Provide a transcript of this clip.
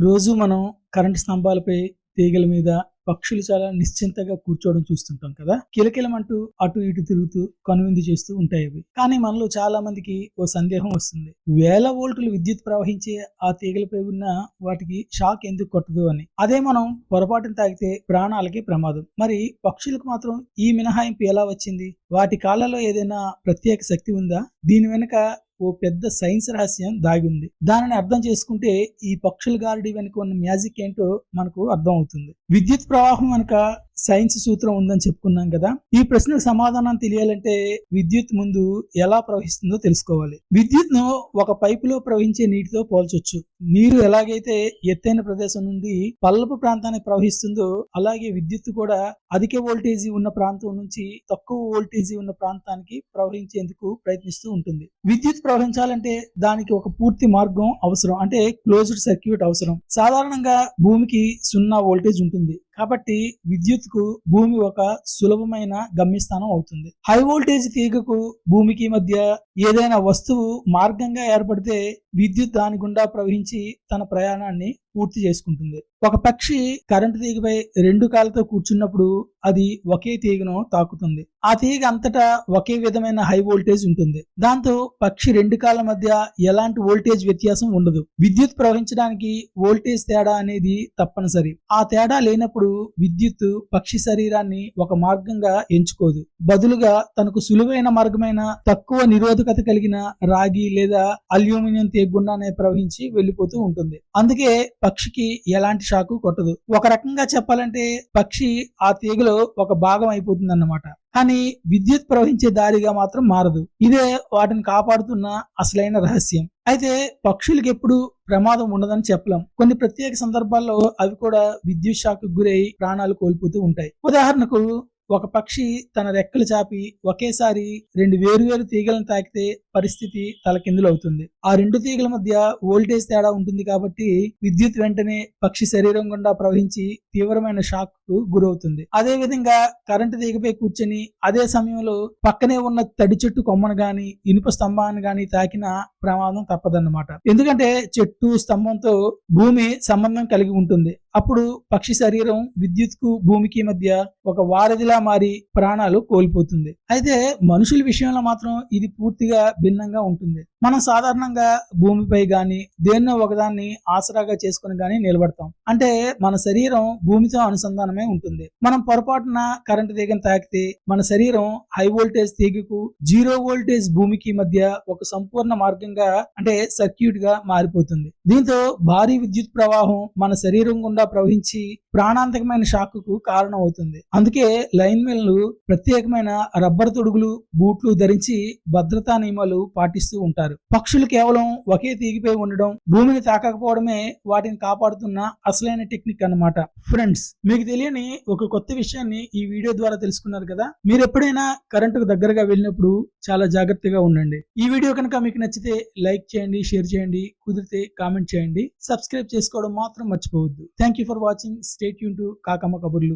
రోజు మనం కరెంటు స్తంభాలపై తీగల మీద పక్షులు చాలా నిశ్చింతగా కూర్చోవడం చూస్తుంటాం కదా? కిలకిలమంటూ అటు ఇటు తిరుగుతూ కనువిందు చేస్తూ ఉంటాయి అవి. కానీ మనలో చాలా మందికి ఓ సందేహం వస్తుంది. వేల వోల్టులు విద్యుత్ ప్రవహించే ఆ తీగలపై ఉన్న వాటికి షాక్ ఎందుకు కొట్టదు అని. అదే మనం పొరపాటున తాగితే ప్రాణాలకి ప్రమాదం. మరి పక్షులకు మాత్రం ఈ మినహాయింపు ఎలా వచ్చింది? వాటి కాళ్ళలో ఏదైనా ప్రత్యేక శక్తి ఉందా? దీని వెనుక ఓ పెద్ద సైన్స్ రహస్యం దాగి ఉంది దానిని అర్థం చేసుకుంటే ఈ పక్షుల గారడి వెనుక ఉన్న మ్యాజిక్ ఏంటో మనకు అర్థం అవుతుంది విద్యుత్ ప్రవాహం వెనుక సైన్స్ సూత్రం ఉందని చెప్పుకున్నాం కదా. ఈ ప్రశ్నకు సమాధానం తెలియాలంటే విద్యుత్ ముందు ఎలా ప్రవహిస్తుందో తెలుసుకోవాలి. విద్యుత్ను ఒక పైపులో ప్రవహించే నీటితో పోల్చొచ్చు. నీరు ఎలాగైతే ఎత్తైన ప్రదేశం నుండి పల్లపు ప్రాంతానికి ప్రవహిస్తుందో అలాగే విద్యుత్ కూడా అధిక వోల్టేజీ ఉన్న ప్రాంతం నుంచి తక్కువ వోల్టేజీ ఉన్న ప్రాంతానికి ప్రవహించేందుకు ప్రయత్నిస్తూ ఉంటుంది. విద్యుత్ ప్రవహించాలంటే దానికి ఒక పూర్తి మార్గం అవసరం. అంటే క్లోజ్డ్ సర్క్యూట్ అవసరం. సాధారణంగా భూమికి సున్నా వోల్టేజ్ ఉంటుంది. కాబట్టి విద్యుత్కు భూమి ఒక సులభమైన గమ్యస్థానం అవుతుంది. హై వోల్టేజ్ తీగకు భూమికి మధ్య ఏదైనా వస్తువు మార్గంగా ఏర్పడితే విద్యుత్ దాని గుండా ప్రవహించి తన ప్రయాణాన్ని పూర్తి చేసుకుంటుంది. ఒక పక్షి కరెంటు తీగపై రెండు కాళ్ళతో కూర్చున్నప్పుడు అది ఒకే తీగను తాకుతుంది. ఆ తీగ అంతటా ఒకే విధమైన హై వోల్టేజ్ ఉంటుంది. దాంతో పక్షి రెండు కాళ్ళ మధ్య ఎలాంటి వోల్టేజ్ వ్యత్యాసం ఉండదు. విద్యుత్ ప్రవహించడానికి వోల్టేజ్ తేడా అనేది తప్పనిసరి. ఆ తేడా లేనప్పుడు విద్యుత్ పక్షి శరీరాన్ని ఒక మార్గంగా ఎంచుకోదు. బదులుగా తనకు సులువైన మార్గమైన తక్కువ నిరోధకత కలిగిన రాగి లేదా అల్యూమినియం తీగ గుండానే ప్రవహించి వెళ్ళిపోతూ ఉంటుంది. అందుకే పక్షికి ఎలాంటి షాకు కొట్టదు. ఒక రకంగా చెప్పాలంటే పక్షి ఆ తీగలో ఒక భాగం అయిపోతుంది అన్నమాట కానీ విద్యుత్ ప్రవహించే దారిగా మాత్రం మారదు. ఇదే వాటిని కాపాడుతున్న అసలైన రహస్యం. అయితే పక్షులకి ఎప్పుడు ప్రమాదం ఉండదని చెప్పలేం. కొన్ని ప్రత్యేక సందర్భాల్లో అవి కూడా విద్యుత్ షాక్ గురై ప్రాణాలు కోల్పోతూ ఉంటాయి. ఉదాహరణకు ఒక పక్షి తన రెక్కలు చాపి ఒకేసారి రెండు వేరువేరు తీగలను తాకితే పరిస్థితి తలకిందులవుతుంది ఆ రెండు తీగల మధ్య వోల్టేజ్ తేడా ఉంటుంది కాబట్టి విద్యుత్ వెంటనే పక్షి శరీరం గుండా ప్రవహించి తీవ్రమైన షాక్కు గురవుతుంది. అదే విధంగా కరెంటు తీగపై కూర్చొని అదే సమయంలో పక్కనే ఉన్న తడి చెట్టు కొమ్మను గాని ఇనుప స్తంభాన్ని గాని తాకిన ప్రమాదం తప్పదన్నమాట. ఎందుకంటే చెట్టు స్తంభంతో భూమి సంబంధం కలిగి ఉంటుంది. అప్పుడు పక్షి శరీరం విద్యుత్కు భూమికి మధ్య ఒక వారధిలా మారి ప్రాణాలు కోల్పోతుంది. అయితే మనుషుల విషయంలో మాత్రం ఇది పూర్తిగా భిన్నంగా ఉంటుంది. మనం సాధారణంగా భూమిపై గాని దేన్నో ఒకదాన్ని ఆసరాగా చేసుకుని గాని నిలబడతాం. అంటే మన శరీరం భూమితో అనుసంధానమే ఉంటుంది. మనం పొరపాటున కరెంటు తీగను తాకితే మన శరీరం హై వోల్టేజ్ తీగకు జీరో వోల్టేజ్ భూమికి మధ్య ఒక సంపూర్ణ మార్గంగా అంటే సర్క్యూట్గా మారిపోతుంది. దీంతో భారీ విద్యుత్ ప్రవాహం మన శరీరం గుండా ప్రవహించి ప్రాణాంతకమైన షాక్కు కారణం అవుతుంది అందుకే లైన్ మెన్లు ప్రత్యేకమైన రబ్బర్ తొడుగులు బూట్లు ధరించి భద్రతా నియమాలు పాటిస్తూ ఉంటారు. పక్షులు కేవలం ఒకే తీగిపై ఉండడం భూమిని తాకకపోవడమే వాటిని కాపాడుతున్న అసలైన టెక్నిక్ అన్నమాట. ఫ్రెండ్స్ మీకు తెలియని ఒక కొత్త విషయాన్ని ఈ వీడియో ద్వారా తెలుసుకున్నారు కదా? మీరు ఎప్పుడైనా కరెంటుకు దగ్గరగా వెళ్ళినప్పుడు చాలా జాగ్రత్తగా ఉండండి. ఈ వీడియో కనుక మీకు నచ్చితే లైక్ చేయండి షేర్ చేయండి కుదిరితే కామెంట్ చేయండి. సబ్స్క్రైబ్ చేసుకోవడం మాత్రం మర్చిపోవద్దు. Thank you for watching stay Yoon to Kakamma కబుర్లు